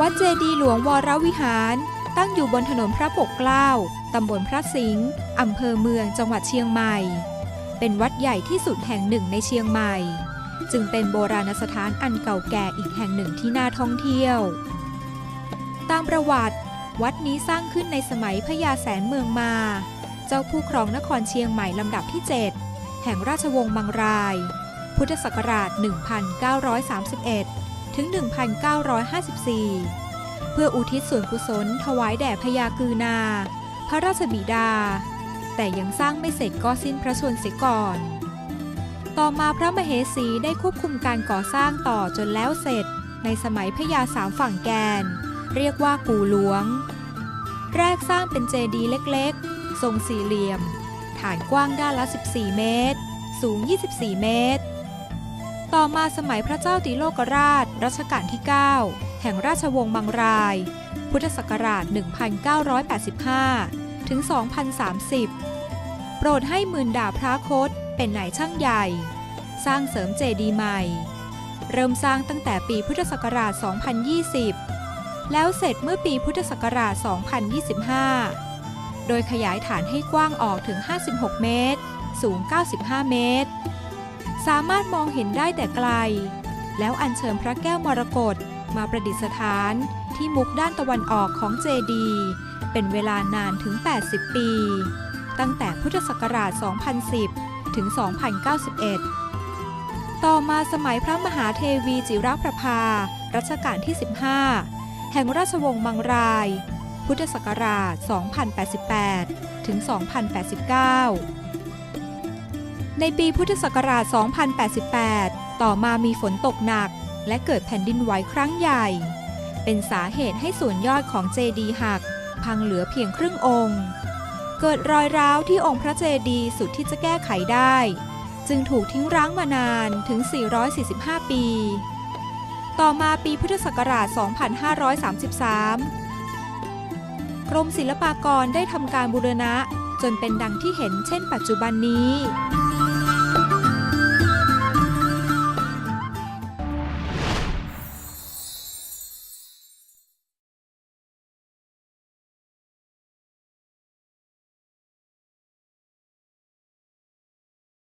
วัดเจดีหลวงวรวิหาร ตั้งอยู่บนถนนพระปกเกล้า ตำบลพระสิงห์ อำเภอเมือง จังหวัดเชียงใหม่ เป็นวัดใหญ่ที่สุดแห่งหนึ่งในเชียงใหม่ จึงเป็นโบราณสถานอันเก่าแก่อีกแห่งหนึ่งที่น่าท่องเที่ยว ตามประวัติ วัดนี้สร้างขึ้นในสมัยพญาแสนเมืองมา เจ้าผู้ครองนครเชียงใหม่ลำดับที่ 7 แห่งราชวงศ์มังราย พุทธศักราช 1931 ถึง 1954 เพื่ออุทิศส่วนกุศลถวายแด่พญากือนา พระราชบิดา แต่ยังสร้างไม่เสร็จก็สิ้นพระชนเสียก่อน ต่อมาพระมเหสีได้ควบคุมการก่อสร้างต่อจนแล้วเสร็จ ในสมัยพญาสามฝั่งแกน เรียกว่ากูหลวง แรกสร้างเป็นเจดีย์เล็กๆ ทรงสี่เหลี่ยม ฐานกว้างด้านละ 14 เมตร สูง 24 เมตร ต่อมาสมัยพระเจ้าติโลกราชรัชกาลที่ 9 แห่งราชวงศ์มังราย พุทธศักราช 1985 ถึง 2030 โปรดให้หมื่นดาพระคตเป็นนายช่างใหญ่ สร้างเสริมเจดีย์ใหม่ เริ่มสร้างตั้งแต่ปีพุทธศักราช 2020 แล้วเสร็จเมื่อปีพุทธศักราช 2025 โดยขยายฐานให้กว้างออกถึง 56 เมตร สูง 95 เมตร สามารถมองเห็นได้แต่ไกล แล้วอัญเชิญพระแก้วมรกตมาประดิษฐานที่มุกด้านตะวันออกของเจดี เป็นเวลานานถึง 80 ปี ตั้งแต่พุทธศักราช 2010 ถึง 2091 ต่อมาสมัยพระมหาเทวีจิรประภา รัชกาลที่ 15 แห่งราชวงศ์มังราย พุทธศักราช 2088 ถึง 2089 ในปีพุทธศักราช 2088 ต่อมามีฝนตกหนัก และเกิดแผ่นดินไหวครั้งใหญ่ เป็นสาเหตุให้ส่วนยอดของเจดีย์หัก พังเหลือเพียงครึ่งองค์ เกิดรอยร้าวที่องค์พระเจดีย์สุดที่จะแก้ไขได้ จึงถูกทิ้งร้างมานานถึง 445 ปี ต่อมาปีพุทธศักราช 2533 กรมศิลปากรได้ทำการบูรณะจนเป็นดังที่เห็นเช่นปัจจุบันนี้